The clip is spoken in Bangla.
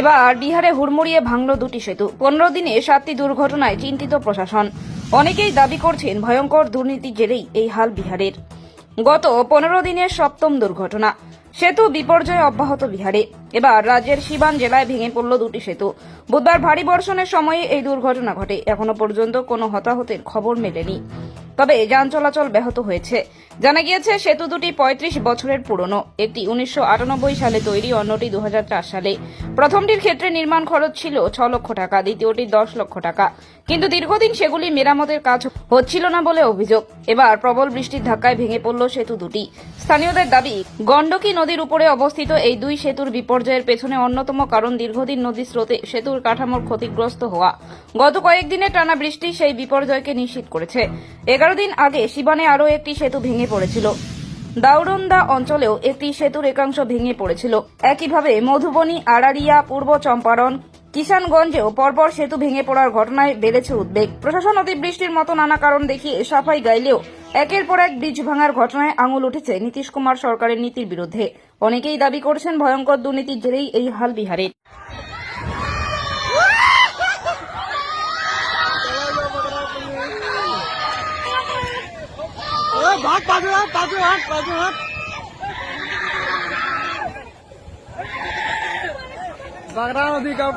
এবার বিহারে হুড়মুড়িয়ে ভাঙল দুটি সেতু। পনেরো দিনে সাতটি দুর্ঘটনায় চিন্তিত প্রশাসন। অনেকেই দাবি করছেন ভয়ঙ্কর দুর্নীতির জেরেই এই হাল বিহারের। গত পনেরো দিনের সপ্তম দুর্ঘটনা। সেতু বিপর্যয় অব্যাহত বিহারে। এবার রাজ্যের সিবান জেলায় ভেঙে পড়ল দুটি সেতু। বুধবার ভারী বর্ষণের সময়ে এই দুর্ঘটনা ঘটে। এখনও পর্যন্ত কোনো হতাহতের খবর মেলেনি। তবে যান চলাচল ব্যাহত হয়েছে। জানা গিয়েছে, সেতু দুটি পঁয়ত্রিশ বছরের পুরনো। একটি উনিশশো আটানব্বই সালে তৈরি, অন্যটি দু সালে। প্রথমটির ক্ষেত্রে নির্মাণ খরচ ছিল ছ লক্ষ টাকা, দ্বিতীয়টি দশ লক্ষ টাকা। কিন্তু দীর্ঘদিন সেগুলি মেরামতের কাজ হচ্ছিল না বলে অভিযোগ। এবার প্রবল বৃষ্টির ধাক্কায় ভেঙে পড়ল সেতু দুটি। স্থানীয়দের দাবি, গণ্ডকী নদীর উপরে অবস্থিত এই দুই সেতুর বিপর্যয়ের পেছনে অন্যতম কারণ দীর্ঘদিন নদী স্রোতে সেতুর কাঠামোর ক্ষতিগ্রস্ত হওয়া। গত কয়েকদিনের টানা বৃষ্টি সেই বিপর্যয়কে নিশ্চিত করেছে। এগারো দিন আগে শিবানে আরও একটি সেতু ভেঙে পড়েছিল। দাউরন্দা অঞ্চলেও একটি সেতুর একাংশ ভেঙে পড়েছিল। একইভাবে মধুবনী আড়ারিয়া পূর্ব চম্পারণ, কিষানগঞ্জেও পরপর সেতু ভেঙে পড়ার ঘটনায় বেড়েছে উদ্বেগ। প্রশাসন অতিবৃষ্টির মতো নানা কারণ দেখিয়ে সাফাই গাইলেও একের পর এক ব্রিজ ভাঙার ঘটনায় আঙুল উঠেছে নীতিশ কুমার সরকারের নীতির বিরুদ্ধে। অনেকেই দাবি করছেন ভয়ঙ্কর দুর্নীতির জেরেই এই হাল বিহারের। भाग बाजू हाथ बाजू हाथ बाजू हाथ बागरा नदी का